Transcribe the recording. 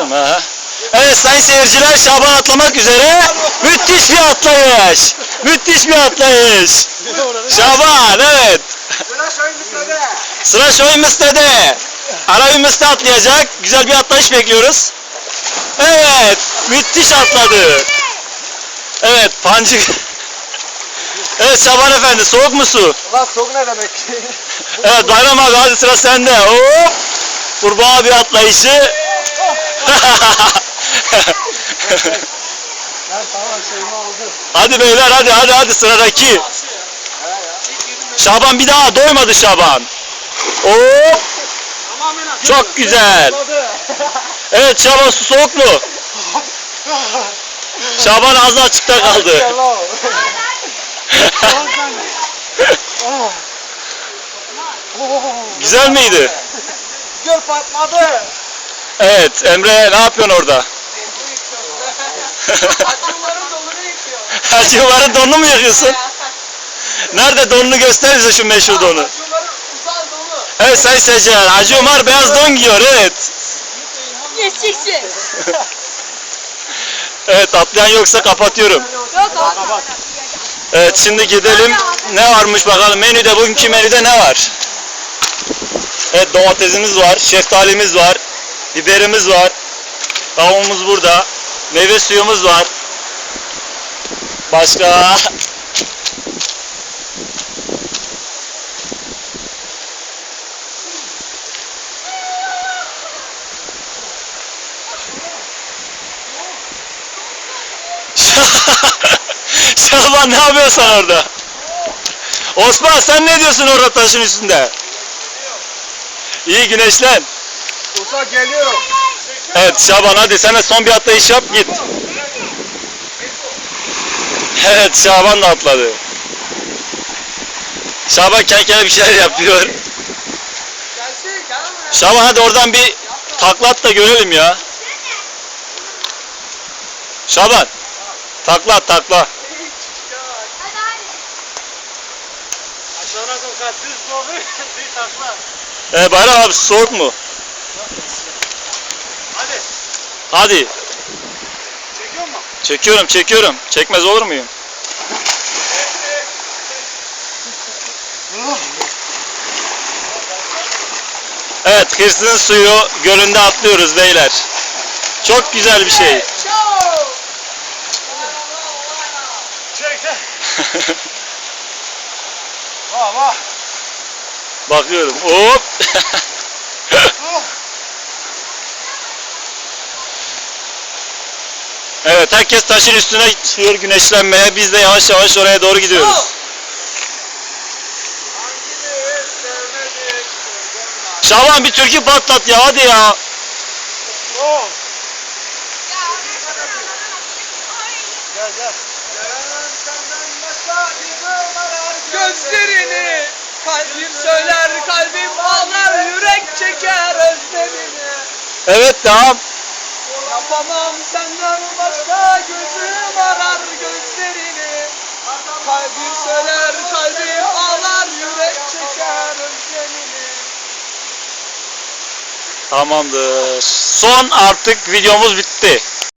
Ha. Evet sayın seyirciler Şaban atlamak üzere. Müthiş bir atlayış. Müthiş bir atlayış. Şaban evet. Sıra Şoy Müste'de. Ara Müste atlayacak. Güzel bir atlayış bekliyoruz. Evet. Müthiş atladı. Evet pancık. Evet Şaban efendi soğuk mu su? Soğuk ne demek? Evet Bayram abi hadi sıra sende. Hop. Kurbağa bir atlayışı. Hadi beyler hadi hadi hadi sıradaki. Şaban bir daha doymadı Şaban. Hop. Çok güzel. Evet Şaban su soğuk mu? Şaban ağzı açıkta kaldı. Güzel miydi? Göl patladı. Evet Emre ne yapıyorsun orada? Hacıların donunu mu yakıyorsun? Nerede donunu göster bize şu meşhur donu. Evet Sayın Seyirciler Hacı Umar beyaz don giyiyor evet. Geçeceksin. Evet atlayan yoksa kapatıyorum. Yok abi. Evet şimdi gidelim. Ne varmış bakalım menüde bugünkü menüde ne var? Evet domatesimiz var, şeftalimiz var, biberimiz var. Tavuğumuz burada. Meyve suyumuz var. Başka? Şaban ne yapıyorsun orada? Osman sen ne diyorsun orada taşın üstünde? İyi güneşlen. Usta geliyorum. Evet Şaban hadi sen de son bir atlayış yap git. Evet Şaban da atladı. Şaban kendi bir şeyler yapıyor. Şaban hadi oradan bir taklat da görelim ya. Şaban. Takla takla. Aşağıdan kalk düz dolu bir takla. Ee, Bayram abi soğuk mu? Hadi. Hadi. Çekiyor mu? Çekiyorum çekiyorum. Çekmez olur muyum? Evet hırsızın suyu gölünde atlıyoruz beyler. Çok güzel bir şey. Bakıyorum. Hop. evet herkes taşın üstüne çıkıyor güneşlenmeye. Biz de yavaş yavaş oraya doğru gidiyoruz. Şaban bir türkü patlat ya hadi ya. Gel gel. Gözlerini kalbim söyler kalbim ağlar yürek çeker özlemini Evet devam. Yapamam senden başka gözüm arar gözlerini Kalbim söyler kalbim ağlar yürek çeker özlemini Tamamdır. Son artık videomuz bitti.